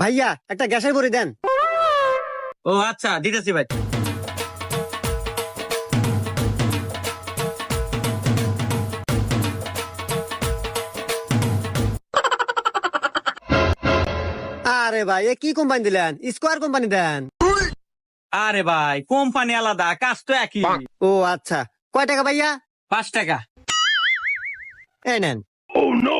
ভাইয়া একটা গ্যাসের বড়ি দেন। ও আচ্ছা দিতেছি ভাই। আরে ভাই এ কি কোম্পানি দিলেন? স্কোয়ার কোম্পানি দেন। আরে ভাই কোম্পানি আলাদা কাজ তো একই। ও আচ্ছা। কয় টাকা ভাইয়া? পাঁচ টাকা। এই নেন। এ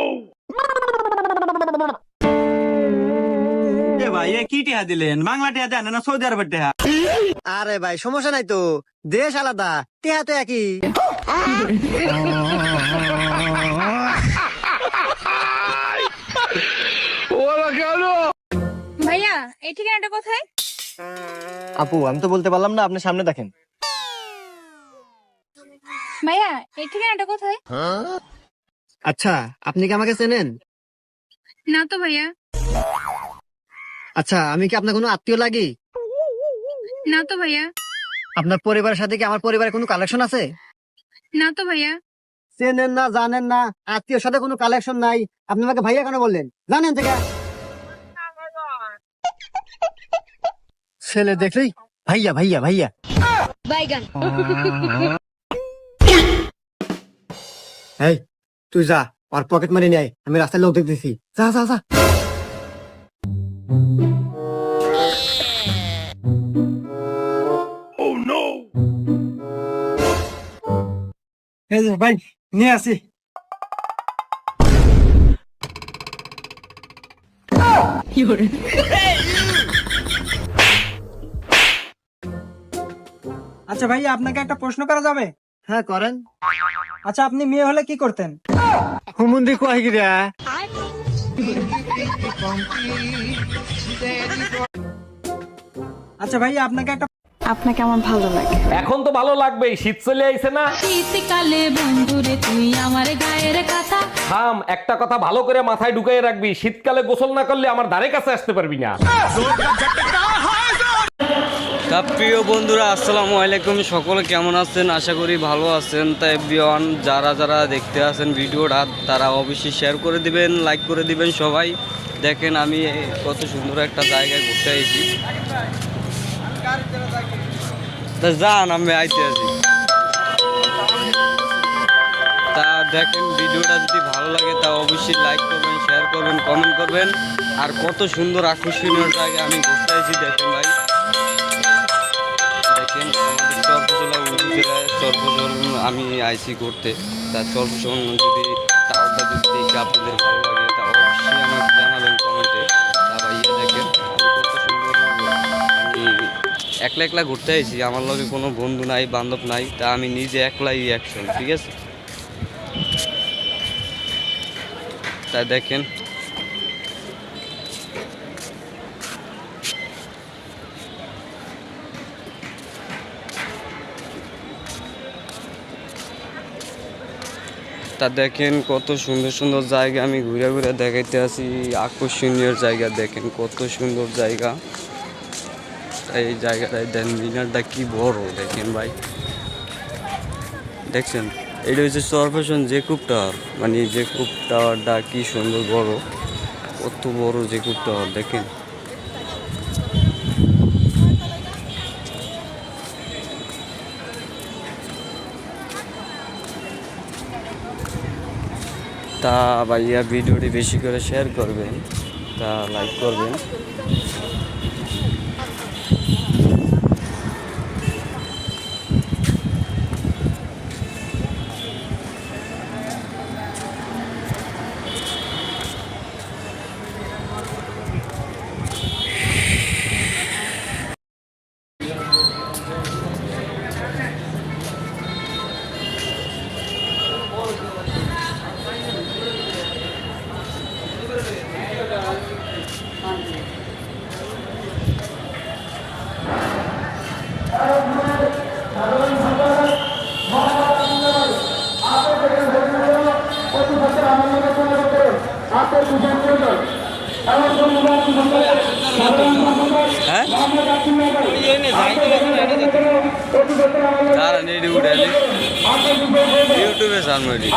ভাই এ কি টিহা দিলেন? বাংলা টিহা দেন না সৌদি আরবের টিহা? আরে ভাই সমস্যা নাই তো। দেশ আলাদা টেহা তো একই। ভাইয়া এই ঠিকানাটা কোথায়? আপু আমি তো বলতে পারলাম না আপনি সামনে দেখেন। ভাইয়া এই ঠিকানাটা কোথায়? আচ্ছা আপনি কি আমাকে চেনেন? না তো ভাইয়া। আচ্ছা আমি কি আপনার কোনো আত্মীয় লাগি? না তো ভাইয়া। আপনার পরিবারের সাথে কি আমার পরিবারের কোনো কালেকশন আছে? না তো ভাইয়া। চেনেন না জানেন না আত্মীয়র সাথে কোনো কালেকশন নাই। আপনি আমাকে ভাইয়া কেন বললেন? জানেন থেকে। ছেলে দেখলেই ভাইয়া ভাইয়া ভাইয়া। বাইগান। এই তুই যা আর পকেট মারি নেয় আমি রাস্তায় লোক দেখতেছি। যা যা যা। এই যে ভাই নিয়ে আসি। আচ্ছা ভাইয়া আপনাকে একটা প্রশ্ন করা যাবে? হ্যাঁ করেন। আচ্ছা আপনি মেয়ে হলে কি করতেন? হুমুন্দি কয় গিরা আচ্ছা ভাইয়া আপনাকে একটা আপনাকে আমার ভালো লাগে। এখন তো ভালো লাগবেই শীত চলে আইছে না। শীতকালে বন্ধুরে তুই আমার গায়ের কথা। থাম একটা কথা ভালো করে মাথায় ঢুকাই রাখবি শীতকালে গোসল না করলে আমার ধারে কাছে আসতে পারবি না। তা প্রিয় বন্ধুরা আসসালামু আলাইকুম সকলে কেমন আছেন? আশা করি ভালো আছেন। তাই বিয়ন যারা যারা দেখতে আছেন ভিডিওটা তারা অবশ্যই শেয়ার করে দিবেন লাইক করে দিবেন সবাই। দেখেন আমি কত সুন্দর একটা জায়গায় ঘুরতে এসেছি তা যান, আমি আইতে আছি তা দেখেন, ভিডিওটা যদি ভালো লাগে, তা অবশ্যই লাইক করবেন শেয়ার করবেন কমেন্ট করবেন। আর কত সুন্দর আকর্ষণীয় জায়গায় আমি ঘুরতে এসেছি, দেখেন ভাই। দেখেন, আমাদের চরপজলা আমি আইসি করতে তা চরপজল যদি টাওয়ারটা যদি আপনাদের ভালো লাগে, তা অবশ্যই আমাকে একলা একলা ঘুরতে আইছি, আমার লগে কোনো বন্ধু নাই, বান্ধব নাই, তা আমি নিজে একলাই অ্যাকশন ঠিক আছে? তা দেখেন। তা দেখেন কত সুন্দর সুন্দর জায়গা, আমি ঘুরে ঘুরে দেখাইতে আছি আকর্ষণীয় জায়গা দেখেন, কত সুন্দর জায়গা। এই জায়গাটায় দেন মিনারটা কি বড়, দেখেন ভাই। দেখছেন? এটা হচ্ছে সর্বেশন জেকুব টাওয়ার। মানে জেকুব টাওয়ারটা কি সুন্দর বড়। কত বড় জেকুব টাওয়ার, দেখেন। তা ভাইয়া ভিডিওটি বেশি করে শেয়ার করবেন, তা লাইক করবেন। হ্যাঁ? দাঁড়ান এটি উঠে ইউটিউবে সামনে এটি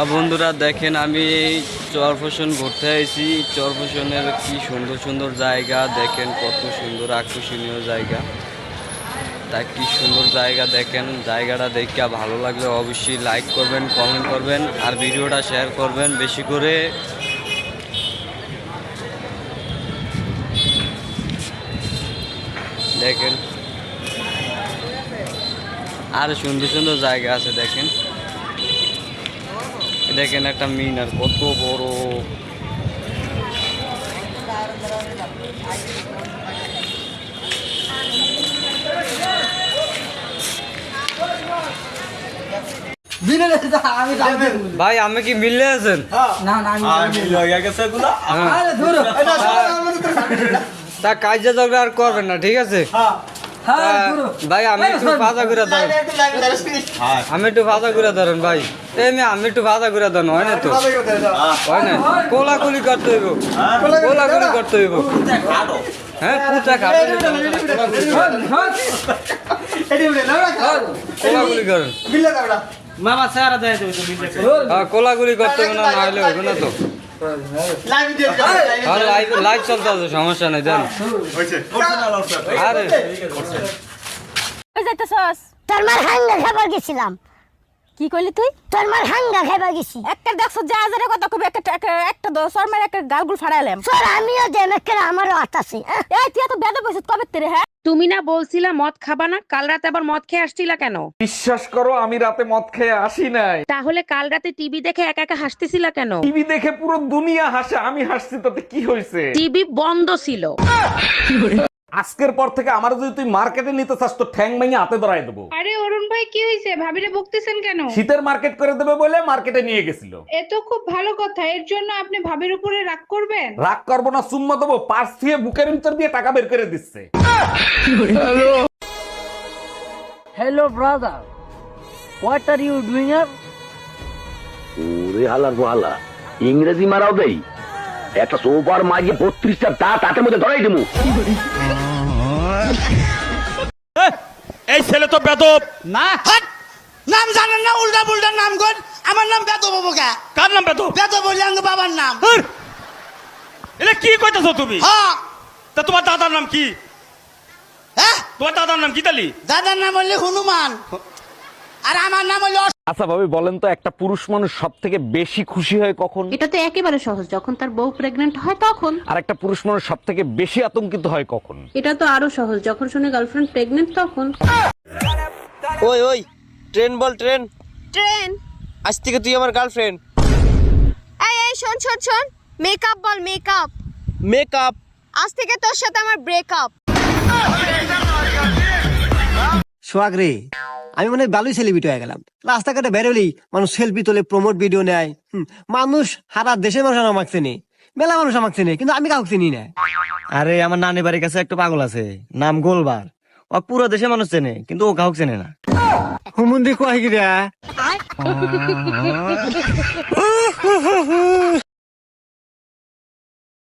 বন্ধুরা দেখেন, আমি চরফসন ঘুরতে আইছি। চরফসনের কি সুন্দর সুন্দর জায়গা, দেখেন কত সুন্দর আকর্ষণীয় জায়গা। তা কি সুন্দর জায়গা দেখেন, জায়গাটা দেখে ভালো লাগলে অবশ্যই লাইক করবেন কমেন্ট করবেন, আর ভিডিওটা শেয়ার করবেন বেশি করে। দেখেন, আর সুন্দর সুন্দর জায়গা আছে, দেখেন। দেখেন একটা মিনার কত বড়। ভাই আমি কি মিললে আছেন? না না আমি তা কাজে ঝগড়া আর করবেন না ঠিক আছে? ভাই আমি একটু ফাজা করে ধরেন আমি একটু ফাজা করে ধরেন ভাই। এমনি আমি একটু ফাজা করে ধরেন হয় না তো? হয় না? কোলাকুলি করতে হইব। কোলাকুলি করতে হইব। হ্যাঁ পুতা খাটো। কোলাকুলি করেন। মামা স্যার দেয় হ্যাঁ কোলাকুলি করতে হবে না হলে হবে না তো? হ্যাঁ লাইভ চলতে আছে সমস্যা নেই দেন আরে যাইতেছস তোর মার হাঙ্গা খাবার গেছিলাম। কি কইলি তুই? তোর মার হাঙ্গা খাবার গেছি। একটা দেখছ যা হাজারে কথা কবি একটা একটা- মার একটা গালগুল ফাড়াইলাম স্যার আমিও দেন একটা আমারও হাত আছে এই তুই এত বেদে বসে কবে তেরে হ্যাঁ? তুমি না বলছিলা মদ খাবা না কাল রাতে আবার মদ খেয়ে আসছিলা কেন? বিশ্বাস করো আমি রাতে মদ খেয়ে আসি নাই। তাহলে কাল রাতে টিভি দেখে একা একা হাসতেছিলা কেন? টিভি দেখে পুরো দুনিয়া হাসে আমি হাসছি তাতে কি হয়েছে টিভি বন্ধ ছিল। আজকের পর থেকে আমার যদি তুই মার্কেটে নিতে চাস তো ঠ্যাং ভেঙে হাতে ধরাই দেবো। আরে অরুণ ভাই কি হয়েছে ভাবিরে বকতেছেন কেন? শীতের মার্কেট করে দেবে বলে মার্কেটে নিয়ে গেছিল। এ তো খুব ভালো কথা। এর জন্য আপনি ভাবির উপরে রাগ করবেন? রাগ করব না সুম্মা দেবো। পার্স দিয়ে বুকের ভিতর দিয়ে টাকা বের করে দিচ্ছে। Hello brother what are you doing ওরে হালার হালা ইংরেজি মারাও দেই। একটা সোফার মাঝে বত্রিশটা দাঁত হাতের মধ্যে ধরাই দেবো এই ছেলে তো বেদব। না নাম জানেন না উল্টা পুল্টা নাম কর। আমার নাম বেদ বাবুকা কার নাম বেদব? বেদ বলি আঙ্গ বাবার নাম। এটা কি কইতেছো তুমি? হ্যাঁ তা তোমার দাদার নাম কি? হ্যাঁ? তোমার দাদার নাম কি তালি? দাদার নাম হলে হনুমান। আর আমার নাম হলো আচ্ছা ভাবি বলেন তো একটা পুরুষ মানুষ সব থেকে বেশি খুশি হয় কখন? এটা তো একেবারে সহজ। যখন তার বউ প্রেগনেন্ট হয় তখন। আর একটা পুরুষ মানুষ সব থেকে বেশি আতঙ্কিত হয় কখন? এটা তো আরও সহজ। যখন শুনে গার্লফ্রেন্ড প্রেগনেন্ট তখন। ওই ওই ট্রেন বল ট্রেন। ট্রেন? আজ থেকে তুই আমার গার্লফ্রেন্ড এই এই শোন শোন শোন। মেকআপ বল মেকআপ মেকআপ আজ থেকে তোর সাথে আমার ব্রেকআপ সোহাগ রে আমি মানে ভালোই সেলিব্রিটি হয়ে গেলাম। রাস্তাঘাটে বেরোলেই মানুষ সেলফি তোলে প্রমোট ভিডিও নেয়। হুম, মানুষ সারা দেশের মানুষ আমাকে চেনে। মেলা মানুষ আমাকে চেনে কিন্তু আমি কাউকে চিনি না। আরে আমার নানি বাড়ির কাছে একটা পাগল আছে নাম গোলবার। ও পুরো দেশে মানুষ চেনে কিন্তু ও কাউকে চেনে না। হুমুন্দি কয় গিরা